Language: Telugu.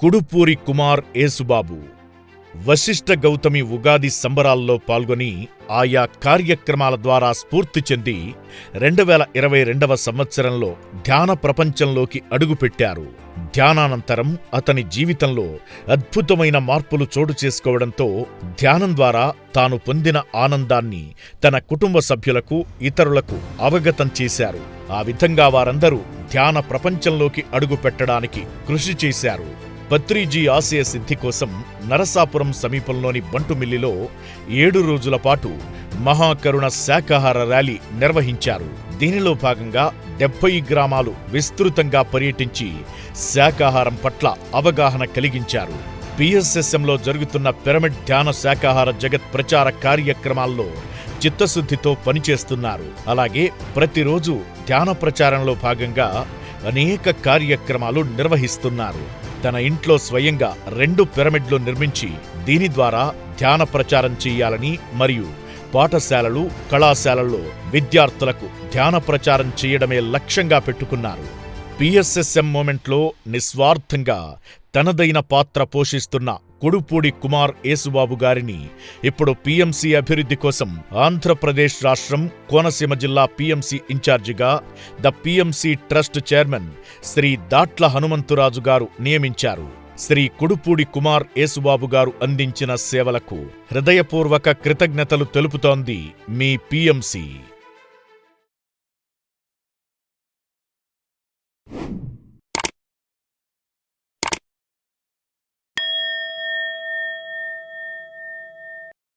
కుడుపూరి కుమార్ ఏసుబాబు వశిష్ఠ గౌతమి ఉగాది సంబరాల్లో పాల్గొని ఆయా కార్యక్రమాల ద్వారా స్ఫూర్తి చెంది రెండు వేల ఇరవై రెండవ సంవత్సరంలో ధ్యాన ప్రపంచంలోకి అడుగుపెట్టారు. ధ్యానానంతరం అతని జీవితంలో అద్భుతమైన మార్పులు చోటు చేసుకోవడంతో ధ్యానం ద్వారా తాను పొందిన ఆనందాన్ని తన కుటుంబ సభ్యులకు ఇతరులకు అవగతం చేశారు. ఆ విధంగా వారందరూ ధ్యాన ప్రపంచంలోకి అడుగుపెట్టడానికి కృషి చేశారు. పత్రిజీ ఆశయ సిద్ధి కోసం నరసాపురం సమీపంలోని బంటుమిల్లిలో ఏడు రోజుల పాటు మహాకరుణ శాకాహార ర్యాలీ నిర్వహించారు. దీనిలో భాగంగా డెబ్బై గ్రామాలు విస్తృతంగా పర్యటించి శాకాహారం పట్ల అవగాహన కలిగించారు. పిఎస్ఎస్ఎంలో జరుగుతున్న పిరమిడ్ ధ్యాన శాకాహార జగత్ ప్రచార కార్యక్రమాల్లో చిత్తశుద్ధితో పనిచేస్తున్నారు. అలాగే ప్రతిరోజు ధ్యాన ప్రచారంలో భాగంగా అనేక కార్యక్రమాలు నిర్వహిస్తున్నారు. తన ఇంట్లో స్వయంగా రెండు పిరమిడ్లు నిర్మించి దీని ద్వారా ధ్యాన ప్రచారం చేయాలని మరియు పాఠశాలలు కళాశాలల్లో విద్యార్థులకు ధ్యాన ప్రచారం చేయడమే లక్ష్యంగా పెట్టుకున్నారు. పిఎస్ఎస్ఎం మూమెంట్లో నిస్వార్థంగా తనదైన పాత్ర పోషిస్తున్న కొడుపూడి కుమార్ యేసుబాబు గారిని. ఇప్పుడు పీఎంసీ అభివృద్ధి కోసం ఆంధ్రప్రదేశ్ రాష్ట్రం కోనసీమ జిల్లా పీఎంసీ ఇన్ఛార్జిగా the PMC trust chairman Shri Datla Hanumantharaju garu నియమించారు. శ్రీ కుడుపూడి కుమార్ యేసుబాబు గారు అందించిన సేవలకు హృదయపూర్వక కృతజ్ఞతలు తెలుపుతోంది మీ పీఎంసీ.